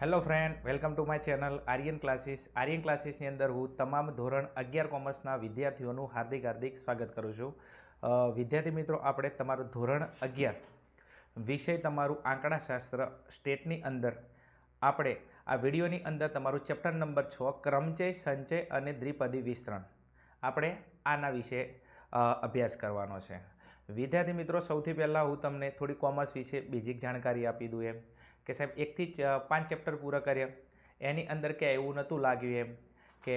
Hello friend welcome to my channel Aryan classes Aryan ક્લાસીસની અંદર હું તમામ ધોરણ અગિયાર કોમર્સના વિદ્યાર્થીઓનું હાર્દિક હાર્દિક સ્વાગત કરું છું. વિદ્યાર્થી મિત્રો, આપણે તમારું ધોરણ અગિયાર વિષય તમારું આંકડાશાસ્ત્ર સ્ટેટની અંદર આપણે આ વિડીયોની અંદર તમારું ચેપ્ટર નંબર છ, ક્રમચય, સંચય અને દ્વિપદી વિસ્તરણ આપણે આના વિશે અભ્યાસ કરવાનો છે. વિદ્યાર્થી મિત્રો, સૌથી પહેલાં હું તમને થોડી કોમર્સ વિશે બેઝિક જાણકારી આપી દઉં એમ. કે સાહેબ, એકથી પાંચ ચેપ્ટર પૂરા કર્યા. એની અંદર કે એવું નહોતું લાગ્યું એમ કે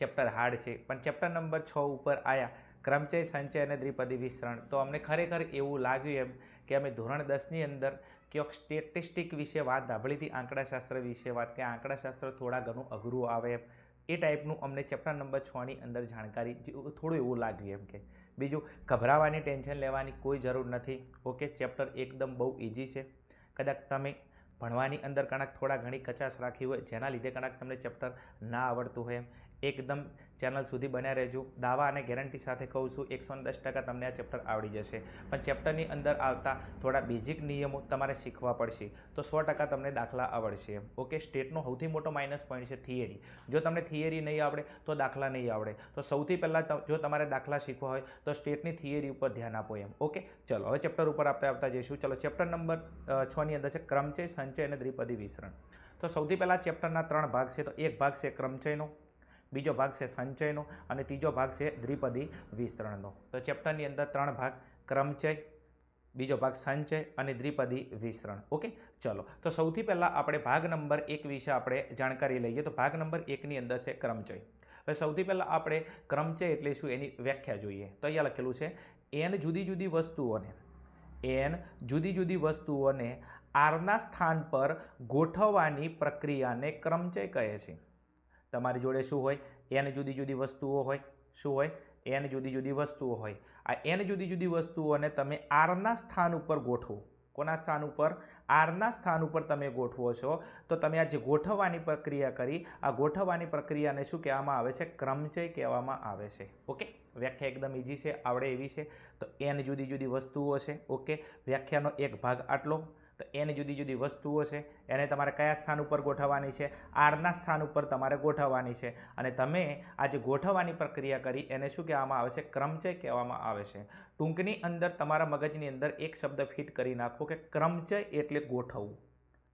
ચેપ્ટર હાર્ડ છે. પણ ચેપ્ટર નંબર છ ઉપર આવ્યા ક્રમચય, સંચય અને દ્વિપદી વિસ્તરણ. તો અમને ખરેખર એવું લાગ્યું એમ કે અમે ધોરણ દસની અંદર ક્યાંક સ્ટેટિસ્ટિક વિશે વાત દાભળીથી આંકડાશાસ્ત્ર વિશે વાત કે આંકડાશાસ્ત્ર થોડા ઘણું અઘરું આવે એમ, એ ટાઈપનું અમને ચેપ્ટર નંબર છની અંદર જાણકારી થોડું એવું લાગ્યું એમ કે. બીજું, ગભરાવાની ટેન્શન લેવાની કોઈ જરૂર નથી. ઓકે ચેપ્ટર એકદમ બહુ ઇઝી છે. કદાચ તમે ભણવાની અંદર કણાક થોડા ઘણી કચાશ રાખી હોય, જેના લીધે કણક તમને ચેપ્ટર ના આવડતું હોય એમ. એકદમ ચેનલ સુધી બન્યા રહેજો. દાવા અને ગેરંટી સાથે કહું છું, એકસો દસ ટકા તમને આ ચેપ્ટર આવડી જશે. પણ ચેપ્ટરની અંદર આવતા થોડા બેઝિક નિયમો તમારે શીખવા પડશે. તો સો ટકા તમને દાખલા આવડશે. ઓકે? સ્ટેટનો સૌથી મોટો માઇનસ પોઈન્ટ છે થિયરી જો તમને થિયરી નહીં આવડે, તો દાખલા નહીં આવડે. તો સૌથી પહેલાં જો તમારે દાખલા શીખવા હોય, તો સ્ટેટની થિયરી ઉપર ધ્યાન આપો એમ. ઓકે? ચલો, હવે ચેપ્ટર ઉપર આપણે આવતા જઈશું. ચલો, ચેપ્ટર નંબર છની અંદર છે ક્રમચય, સંચય અને દ્વિપદી વિસરણ તો સૌથી પહેલાં ચેપ્ટરના ત્રણ ભાગ છે. તો એક ભાગ છે ક્રમચયનો. બીજો ભાગ છે સંચયનો અને ત્રીજો ભાગ છે દ્વિપદી વિસ્તરણનો. તો ચેપ્ટરની અંદર ત્રણ ભાગ, ક્રમચય, બીજો ભાગ સંચય અને દ્વિપદી વિસ્તરણ. ઓકે? ચલો. તો સૌથી પહેલાં આપણે ભાગ નંબર એક વિશે આપણે જાણકારી લઈએ. તો ભાગ નંબર એકની અંદર છે ક્રમચય. હવે સૌથી પહેલાં આપણે ક્રમચય એટલે શું એની વ્યાખ્યા જોઈએ. તો અહીંયા લખેલું છે, એન જુદી જુદી વસ્તુઓને, એન જુદી જુદી વસ્તુઓને આરના સ્થાન પર ગોઠવવાની પ્રક્રિયાને ક્રમચય કહે છે. તમારી જોડે શું હોય? એન જુદી જુદી વસ્તુઓ હોય. શું હોય? એન જુદી જુદી વસ્તુઓ હોય. આ એન જુદી જુદી વસ્તુઓને તમે આરના સ્થાન ઉપર ગોઠવો. કોના સ્થાન ઉપર? આરના સ્થાન ઉપર તમે ગોઠવો છો. તો તમે આ જે ગોઠવવાની પ્રક્રિયા કરી, આ ગોઠવવાની પ્રક્રિયાને શું કહેવામાં આવે છે? ક્રમચય કહેવામાં આવે છે. ઓકે? વ્યાખ્યા એકદમ ઇઝી છે, આવડે એવી છે. તો એન જુદી જુદી વસ્તુઓ છે. ઓકે? વ્યાખ્યાનો એક ભાગ આટલો. તો એની જુદી જુદી વસ્તુઓ છે. એને તમારે કયા સ્થાન ઉપર ગોઠવવાની છે? આરના સ્થાન ઉપર તમારે ગોઠવવાની છે. અને તમે આ જે ગોઠવવાની પ્રક્રિયા કરી, એને શું કહેવામાં આવે છે? ક્રમચય કહેવામાં આવે છે. ટૂંકની અંદર તમારા મગજની અંદર એક શબ્દ ફિટ કરી નાખો કે ક્રમચય એટલે ગોઠવવું.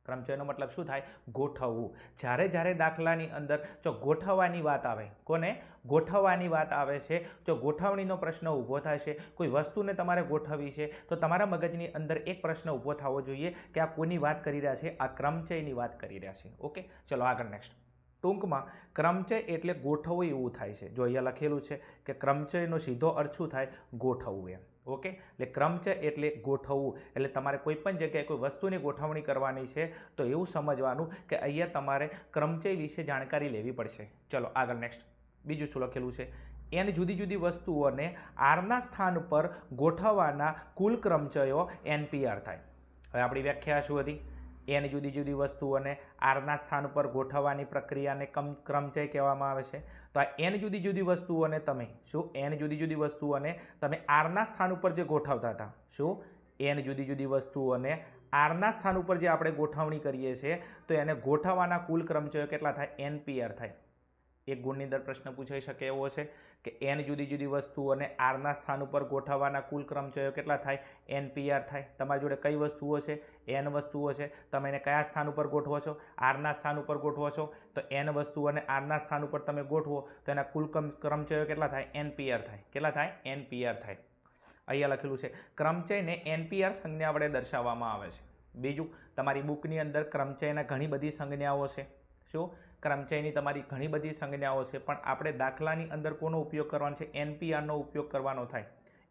ક્રમચયનો મતલબ શું થાય? ગોઠવવું. જ્યારે જ્યારે દાખલાની અંદર જો ગોઠવવાની વાત આવે, કોને? ગોઠવવાની વાત આવે છે, જો ગોઠવણીનો પ્રશ્ન ઊભો થાય છે, કોઈ વસ્તુને તમારે ગોઠવવી છે, તો તમારા મગજની અંદર એક પ્રશ્ન ઊભો થવો જોઈએ કે આ કોની વાત કરી રહ્યા છે? આ ક્રમચયની વાત કરી રહ્યા છે. ઓકે? ચલો આગળ નેક્સ્ટ ટૂંકમાં, ક્રમચય એટલે ગોઠવવું એવું થાય છે. જો અહીંયા લખેલું છે કે ક્રમચયનો સીધો અર્થ શું થાય? ગોઠવવું એમ. ઓકે? એટલે ક્રમચય એટલે ગોઠવવું. એટલે તમારે કોઈ પણ જગ્યાએ કોઈ વસ્તુની ગોઠવણી કરવાની છે, તો એવું સમજવાનું કે અહીંયા તમારે ક્રમચય વિશે જાણકારી લેવી પડશે. ચલો, આગળ નેક્સ્ટ બીજું શું લખેલું છે? એની જુદી જુદી વસ્તુઓને આરના સ્થાન પર ગોઠવવાના કુલ ક્રમચયો એનપીઆર થાય. હવે આપણી વ્યાખ્યા શું હતી? એની જુદી જુદી વસ્તુઓને આરના સ્થાન પર ગોઠવવાની પ્રક્રિયાને કમ ક્રમચય કહેવામાં આવે છે. તો આ એન જુદી જુદી વસ્તુઓને તમે શું? એન જુદી જુદી વસ્તુઓને તમે આરના સ્થાન ઉપર જે ગોઠવતા હતા, શું? એન જુદી જુદી વસ્તુઓને આરના સ્થાન ઉપર જે આપણે ગોઠવણી કરીએ છીએ, તો એને ગોઠવવાના કુલ ક્રમચયો કેટલા થાય? એનપીઆર થાય. એક ગુણની અંદર પ્રશ્ન પૂછાઈ શકે એવો છે કે એન જુદી જુદી વસ્તુઓને આરના સ્થાન ઉપર ગોઠવવાના કુલ ક્રમચયો કેટલા થાય? એનપીઆર થાય. તમારી જોડે કઈ વસ્તુઓ છે? એન વસ્તુઓ છે. તમે એને કયા સ્થાન ઉપર ગોઠવો છો? આરના સ્થાન ઉપર ગોઠવો છો? તો એન વસ્તુઓને આરના સ્થાન ઉપર તમે ગોઠવો, તો એના કુલ ક્રમ, ક્રમચયો કેટલા થાય? એનપીઆર થાય. કેટલા થાય? એનપીઆર થાય. અહીંયા લખેલું છે, ક્રમચયને એનપીઆર સંજ્ઞા વડે દર્શાવવામાં આવે છે. બીજું, તમારી બુકની અંદર ક્રમચયના ઘણી બધી સંજ્ઞાઓ છે. શું? ક્રમચયની તમારી ઘણી બધી સંજ્ઞાઓ છે, પણ આપણે દાખલાની અંદર કોનો ઉપયોગ કરવાનો છે? એનપીઆરનો ઉપયોગ કરવાનો થાય.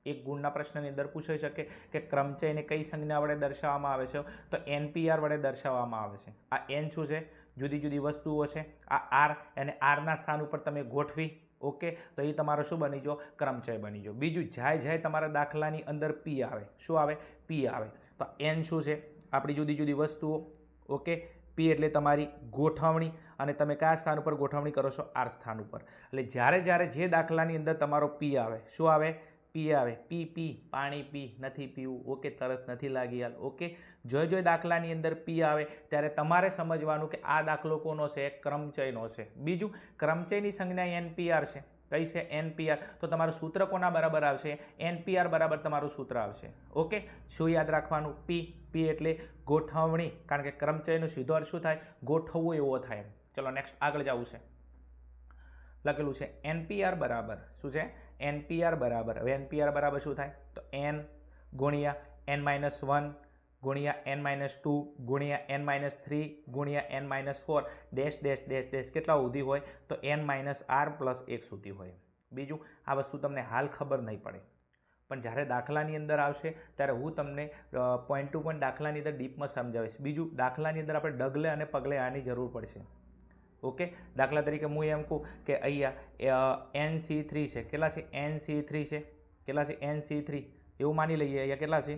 એક ગુણના પ્રશ્નની અંદર પૂછાઈ શકે કે ક્રમચયને કઈ સંજ્ઞા વડે દર્શાવવામાં આવે છે? તો એનપીઆર વડે દર્શાવવામાં આવે છે. આ એન શું છે? જુદી જુદી વસ્તુઓ છે. આ આર અને આરના સ્થાન ઉપર તમે ગોઠવી, ઓકે? તો એ તમારો શું બની જો ક્રમચય બની જો બીજું જાય જાય તમારા દાખલાની અંદર પી આવે. શું આવે? પી આવે. તો એન શું છે? આપણી જુદી જુદી વસ્તુઓ, ઓકે? પી એટલે તમારી ગોઠવણી અને તમે કયા સ્થાન ઉપર ગોઠવણી કરો છો આર સ્થાન ઉપર. એટલે જ્યારે જ્યારે જે દાખલાની અંદર તમારો પી આવે, શું આવે? પી આવે. પી પી પાણી પી નથી પીવું. ઓકે, તરસ નથી લાગી હાલ. ઓકે જોઈ જોઈ દાખલાની અંદર પી આવે, ત્યારે તમારે સમજવાનું કે આ દાખલો કોનો છે? ક્રમચયનો છે. બીજું, ક્રમચયની સંજ્ઞા એનપીઆર છે. કઈ છે? એનપીઆર તો તમારું સૂત્ર કોના બરાબર આવશે? એનપીઆર બરાબર તમારું સૂત્ર આવશે. ઓકે? શું યાદ રાખવાનું? પી પી એટલે ગોઠવણી. કારણ કે કર્મચારીનો સીધો અર્થ શું થાય? ગોઠવવું એવો થાય ચલો નેક્સ્ટ આગળ જવું છે. લખેલું છે એનપીઆર બરાબર. શું છે? એનપીઆર બરાબર. હવે એનપીઆર બરાબર શું થાય? તો એન ગુણ્યા એન માઇનસ વન ગુણ્યા એન માઇનસ ટુ ગુણ્યા એન માઇનસ થ્રી ગુણ્યા N minus four dash dash dash dash કેટલા સુધી હોય? તો એન માઇનસ આર પ્લસ એક સુધી હોય. બીજું, આ વસ્તુ તમને હાલ ખબર નહીં પડે. પણ જ્યારે દાખલાની અંદર આવશે, ત્યારે હું તમને પોઈન્ટ ટુ પોઈન્ટ દાખલાની અંદર ડીપમાં સમજાવીશ. બીજું, દાખલાની અંદર આપણે ડગલે અને પગલે આની જરૂર પડશે. ઓકે? દાખલા તરીકે હું એમ કહું કે અહીંયા એન સી થ્રી છે. કેટલા છે? એન સી થ્રી છે. કેટલા છે? એન સી થ્રી એવું માની લઈએ, અહીંયા કેટલા છે?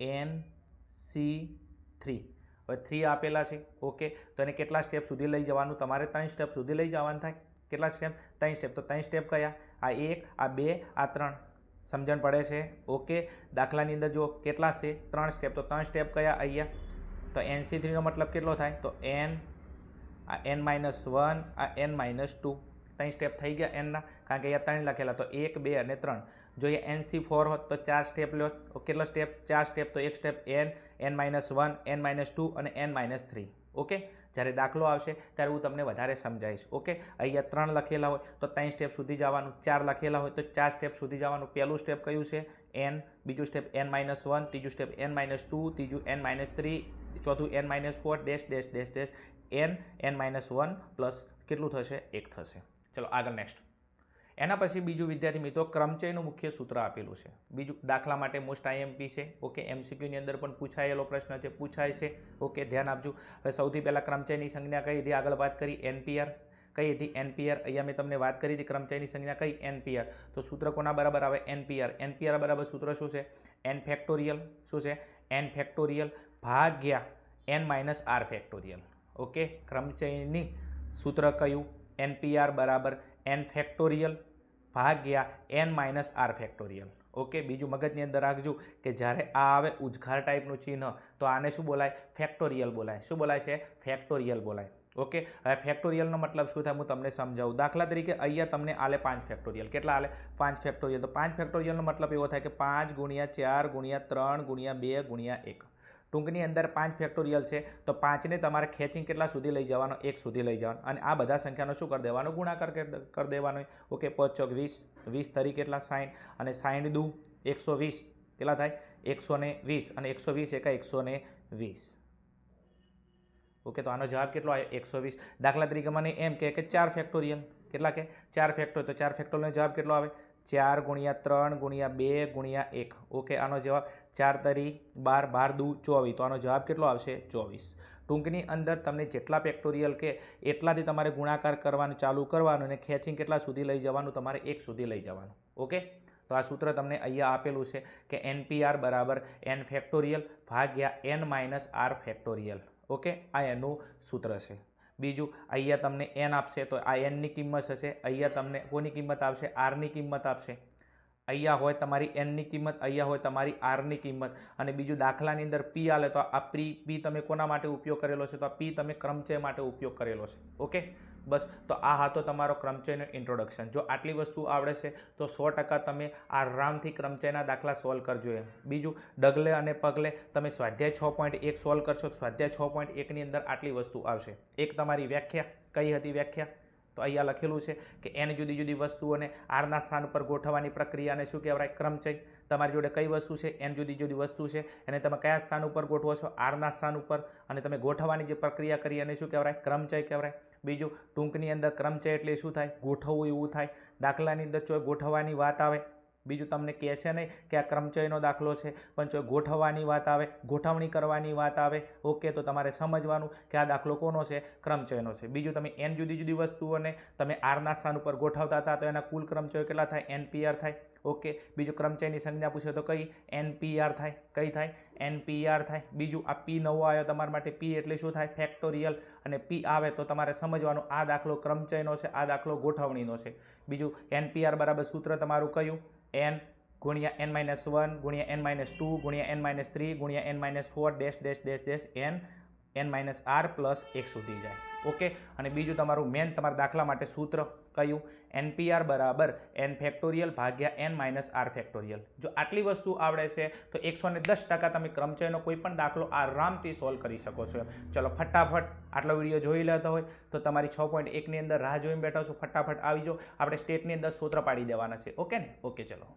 N C three. હવે થ્રી આપેલા છે. ઓકે. તો એને કેટલા સ્ટેપ સુધી લઈ જવાનું? તમારે ત્રણ સ્ટેપ સુધી લઈ જવાનું થાય. કેટલા સ્ટેપ? ત્રણ સ્ટેપ. તો ત્રણ સ્ટેપ કયા? આ એક, આ બે, આ ત્રણ. સમજણ પડે છે? ઓકે. દાખલાની અંદર જો કેટલા છે? ત્રણ સ્ટેપ. તો ત્રણ સ્ટેપ કયા અહીંયા? તો એન સી થ્રીનો મતલબ કેટલો થાય? તો એન, આ એન માઇનસ વન, આ એન માઇનસ ટુ. ત્રણ સ્ટેપ થઈ ગયા એનના. કારણ કે અહીંયા ત્રણ લખેલા. તો એક, બે અને ત્રણ. જો એ એન સી ફોર હોત તો ચાર સ્ટેપ લો કેટલો સ્ટેપ ચાર સ્ટેપ તો એક step N N minus one N minus two અને એન માઇનસ થ્રી ઓકે જ્યારે દાખલો આવશે ત્યારે હું તમને વધારે સમજાવીશ. ઓકે અહીંયા ત્રણ લખેલા હોય તો ત્રણ સ્ટેપ સુધી જવાનું. ચાર લખેલા હોય તો ચાર સ્ટેપ સુધી જવાનું. પહેલું સ્ટેપ કયું છે? એન બીજું સ્ટેપ એન માઇનસ વન ત્રીજું સ્ટેપ એન માઇનસ ટુ ત્રીજું એન માઇનસ થ્રી ચોથું N minus four dash dash dash dash N N minus one plus કેટલું થશે? એક થશે. ચલો આગળ નેક્સ્ટ એના પછી બીજું વિદ્યાર્થી મિત્રો ક્રમચયનું મુખ્ય સૂત્ર આપેલું છે. બીજું દાખલા માટે મોસ્ટ આઈએમપી છે. ઓકે એમસીક્યુની અંદર પણ પૂછાયેલો પ્રશ્ન છે, પૂછાય છે. ઓકે, ધ્યાન આપજો. હવે સૌથી પહેલાં ક્રમચયની સંજ્ઞા કઈ હતી? આગળ વાત કરી. એનપીઆર કઈ હતી? એનપીઆર અહીંયા મેં તમને વાત કરી હતી, ક્રમચયની સંજ્ઞા કઈ? એનપીઆર તો સૂત્ર કોના બરાબર આવે? એનપીઆર એનપીઆર બરાબર સૂત્ર શું છે? એન ફેક્ટોરિયલ શું છે? એન ફેક્ટોરિયલ ભાગ્યા N minus R factorial okay, ક્રમચયની સૂત્ર કયું? એનપીઆર બરાબર એન ફેક્ટોરિયલ ભાગ્યા N minus R factorial. Okay, બીજું મગજની અંદર રાખજો કે જ્યારે આ આવે ઉજઘાર ટાઈપનું ચિહ્ન, તો આને શું બોલાય? ફેક્ટોરિયલ બોલાય. શું બોલાય છે? ફેક્ટોરિયલ બોલાય. ઓકે, હવે ફેક્ટોરિયલનો મતલબ શું થાય? હું તમને સમજાવું. દાખલા તરીકે અહીંયા તમને આલે પાંચ ફેક્ટોરિયલ. કેટલા આલે? પાંચ ફેક્ટોરિયલ. તો પાંચ ફેક્ટોરિયલનો મતલબ એવો થાય કે પાંચ ગુણ્યા ચાર ગુણ્યા ત્રણ ગુણ્યા બે ગુણ્યા એક. ટૂંકની અંદર પાંચ ફેક્ટોરિયલ છે, તો પાંચને તમારે ખેંચીને કેટલા સુધી લઈ જવાનો? એક સુધી લઈ જવાનો. અને આ બધા સંખ્યાનો શું કરી દેવાનો? ગુણાકાર કરી દેવાનો. ઓકે, પાંચ ચોક વીસ વીસ તરી કેટલા? સાઠ અને સાઠ દુ, એકસો વીસ. કેટલા થાય? એકસો ને વીસ. અને એકસો વીસ એકા એકસો વીસ. ઓકે, તો આનો જવાબ કેટલો આવે એકસો વીસ. દાખલા તરીકે મને એમ કહે કે ચાર ફેક્ટોરિયલ કેટલા કે ચાર ફેક્ટોરિયલ તો ચાર ફેક્ટોરિયલનો જવાબ કેટલો આવે? ચાર ગુણ્યા ત્રણ ગુણ્યા બે ગુણ્યા એક. ઓકે આનો જવાબ ચાર તરી બાર બાર દુ ચોવીસ. તો આનો જવાબ કેટલો આવશે? ચોવીસ. ટૂંકની અંદર તમને જેટલા ફેક્ટોરિયલ કે એટલાથી તમારે ગુણાકાર કરવાનું, ચાલુ કરવાનું અને ખેંચિંગ કેટલા સુધી લઈ જવાનું? તમારે એક સુધી લઈ જવાનું. ઓકે તો આ સૂત્ર તમને અહીંયા આપેલું છે કે એનપીઆર બરાબર એન ફેક્ટોરિયલ ભાગ્યા N minus R factorial okay આ એનું સૂત્ર છે. બીજું, અહીંયા તમને એન આપશે તો આ એનની કિંમત હશે, અહીંયા તમને કોની કિંમત આવશે? આરની કિંમત આપશે. અહીંયા હોય તમારી એનની કિંમત, અહીંયા હોય તમારી આરની કિંમત. અને બીજું, દાખલાની અંદર પી આલે તો આ પ્રી પી તમે કોના માટે ઉપયોગ કરેલો છે? તો આ પી તમે ક્રમચય માટે ઉપયોગ કરેલો છે. ઓકે? બસ, તો આ હતો તમારો ક્રમચયનો ઇન્ટ્રોડક્શન જો આટલી વસ્તુ આવડે છે, તો સો ટકા તમે આરામથી ક્રમચયના દાખલા સોલ્વ કરજો એમ. બીજું, ડગલે અને પગલે તમે સ્વાધ્યાય છ પોઈન્ટ એક સોલ્વ કરશો સ્વાધ્યાય છ પોઈન્ટ એકની અંદર આટલી વસ્તુ આવશે. એક તમારી વ્યાખ્યા, કઈ હતી વ્યાખ્યા? તો અહીંયા લખેલું છે કે એને જુદી જુદી વસ્તુઓને આરના સ્થાન પર ગોઠવવાની પ્રક્રિયાને શું કહેવાય? ક્રમચય. તમારી જોડે કઈ વસ્તુ છે? એન જુદી જુદી વસ્તુ છે. એને તમે કયા સ્થાન ઉપર ગોઠવો છો? આરના સ્થાન ઉપર. અને તમે ગોઠવવાની જે પ્રક્રિયા કરી એને શું કહેવાય? ક્રમચય કહેવાય. બીજું, ટૂંકની અંદર ક્રમચય એટલે શું થાય? ગોઠવવું એવું થાય. દાખલાની અંદર જો ગોઠવવાની વાત આવે, બીજું તમને કહેશે નહીં કે આ ક્રમચયનો દાખલો છે, પણ જો ગોઠવવાની વાત આવે, ગોઠવણી કરવાની વાત આવે ઓકે તો તમારે સમજવાનું કે આ દાખલો કોનો છે? ક્રમચયનો છે બીજું, તમે એન જુદી જુદી વસ્તુઓને તમે આરના સ્થાન ઉપર ગોઠવતા હતા, તો એના કુલ ક્રમચયો કેટલા થાય? એનપીઆર થાય. ઓકે. બીજું ક્રમચયની સંજ્ઞા પૂછે તો કઈ? એનપીઆર થાય. કઈ થાય? એનપીઆર થાય. બીજું આ પી નવો આવ્યો તમારા માટે. પી એટલે શું થાય? ફેક્ટોરિયલ. અને પી આવે તો તમારે સમજવાનું આ દાખલો ક્રમચયનો છે, આ દાખલો ગોઠવણીનો છે. બીજું એનપીઆર બરાબર સૂત્ર તમારું કયું? એન ગુણ્યા એન માઇનસ વન ગુણ્યા એન માઇનસ ટુ ગુણ્યા એન માઇનસ થ્રી ગુણ્યા n minus four dash dash dash dash n n minus r plus એક સુધી જાય. ઓકે? અને બીજું તમારું મેન તમારા દાખલા માટે સૂત્ર. કયું એનપીઆર બરાબર એન ફેક્ટોરિયલ ભાગ્યા એન માઇનસ આર ફેક્ટોરિયલ જો આટલી વસ્તુ આવડે છે, તો એકસો ને દસ ટકા તમે ક્રમચયનો કોઈ પણ દાખલો આરામથી સોલ્વ કરી શકો છો. ચલો ફટાફટ આટલો વીડિયો જોઈ લેતો હોય, તો તમારી છ પોઈન્ટ એકની અંદર રાહ જોઈને બેઠા છો. ફટાફટ આવી જાઓ. આપણે સ્ટેટની અંદર સૂત્ર પાડી દેવાના છે. ઓકે ને? ઓકે, ચલો.